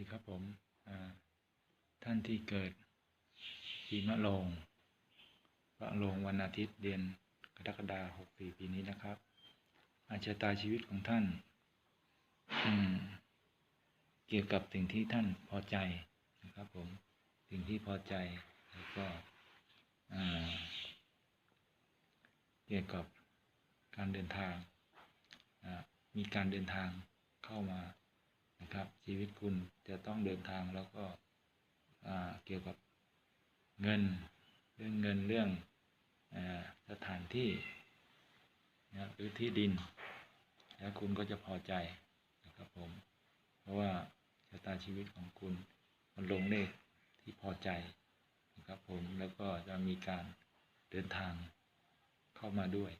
ดีครับผมท่านที่เกิดปีมะโรงมะโรงวันอาทิตย์เดือนกรกฎาคม6ปีปีนี้นะครับ อาชะตาชีวิตของท่าน เกี่ยวกับสิ่งที่ท่านพอใจนะครับผม สิ่งที่พอใจแล้วก็เกี่ยวกับการเดินทาง มีการเดินทางเข้ามา นะครับ ชีวิตคุณจะต้องเดินทางแล้วก็เกี่ยวกับเงินเรื่องเงินเรื่องอสถานที่นะหรือที่ดิน แล้วคุณก็จะพอใจนะครับผม เพราะว่าชะตาชีวิตของคุณมันลงเลขที่พอใจนะครับผมแล้วก็จะมีการเดินทางเข้ามาด้วย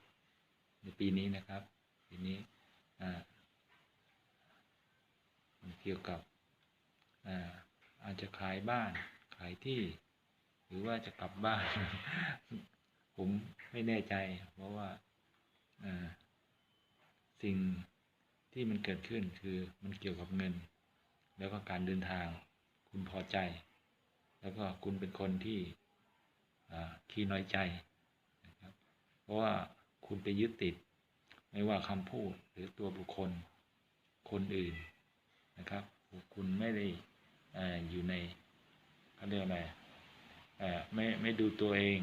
ในปีนี้นะครับ ปีนี้อ่า เกี่ยวกับอาอาจจะขายบ้านขายที่ หรือว่าจะกลับบ้าน ผมไม่แน่ใจ เพราะว่าาสิ่งที่มันเกิดขึ้นคือมันเกี่ยวกับเงิน แล้วก็การเดินทาง คุณพอใจ แล้วก็คุณเป็นคนที่ขี้น้อยใจนะครับเพราะว่าคุณไปยึดติด ไม่ว่าคำพูดหรือตัวบุคคลคนอื่น นะครับ คุณไม่ได้ออยู่ในเขาเรียกอะไรไม่ไม่ดูตัวเอง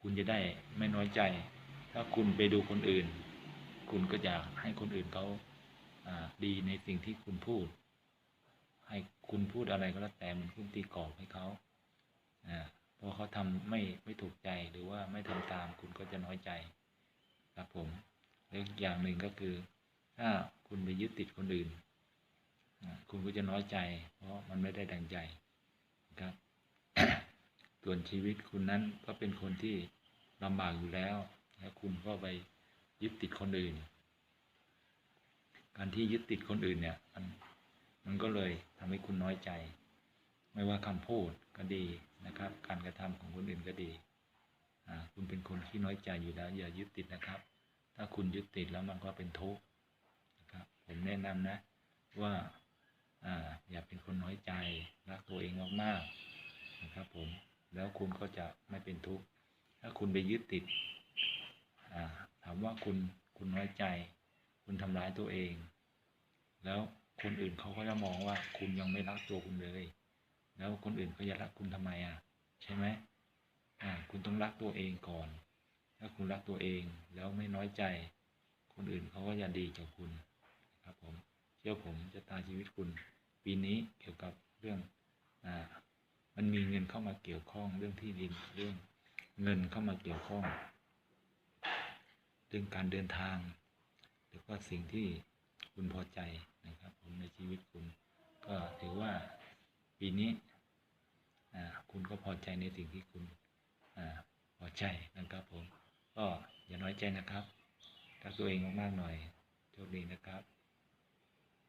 คุณจะได้ไม่น้อยใจ ถ้าคุณไปดูคนอื่น คุณก็อยากให้คนอื่นเขาดีในสิ่งที่คุณพูด ให้คุณพูดอะไรก็แล้วแต่มันคุณตีกรอบให้เขาอพราะเขาทำไม่ไม่ถูกใจหรือว่าไม่ทำตามคุณก็จะน้อยใจครับผมและอีกอย่างหนึ่งก็คือถ้า คุณไปยึดติดคนอื่น คุณก็จะน้อยใจ เพราะมันไม่ได้ดังใจนะครับส่วนชีวิตคุณนั้นก็เป็นคนที่ลำบากอยู่แล้ว แล้วคุณก็ไปยึดติดคนอื่น การที่ยึดติดคนอื่นเนี่ย มันมันก็เลยทำให้คุณน้อยใจ ไม่ว่าคำพูดก็ดีนะครับ การกระทำของคนอื่นก็ดีคุณเป็นคนที่น้อยใจอยู่แล้ว อย่ายึดติดนะครับ ถ้าคุณยึดติดแล้วมันก็เป็นทุกข์ ผมแนะนำนะว่าอ่าอย่าเป็นคนน้อยใจรักตัวเองมากๆนะครับผมแล้วคุณก็จะไม่เป็นทุกข์ถ้าคุณไปยึดติดอ่าถามว่าคุณคุณน้อยใจ คุณทำร้ายตัวเอง แล้วคนอื่นเขาก็จะมองว่าคุณยังไม่รักตัวคุณเลย แล้วคนอื่นเขาจะรักคุณทำไมอะใช่ไหมอ่าคุณต้องรักตัวเองก่อน ถ้าคุณรักตัวเองแล้วไม่น้อยใจ คนอื่นเขาก็จะดีกับคุณ ครับผมเชื่อผมจะตาชีวิตคุณ ปีนี้เกี่ยวกับเรื่องอ่ามันมีเงินเข้ามาเกี่ยวข้องเรื่องที่ดินเรื่องเงินเข้ามาเกี่ยวข้อง เรื่องการเดินทาง หรือว่าสิ่งที่คุณพอใจนะครับ ผมในชีวิตคุณ ก็ถือว่าปีนี้อ่าคุณก็พอใจในสิ่งที่คุณอ่าพอใจนะครับผม ก็อย่าน้อยใจนะครับรักตัวเองมากๆหน่อยโชคดีนะครับ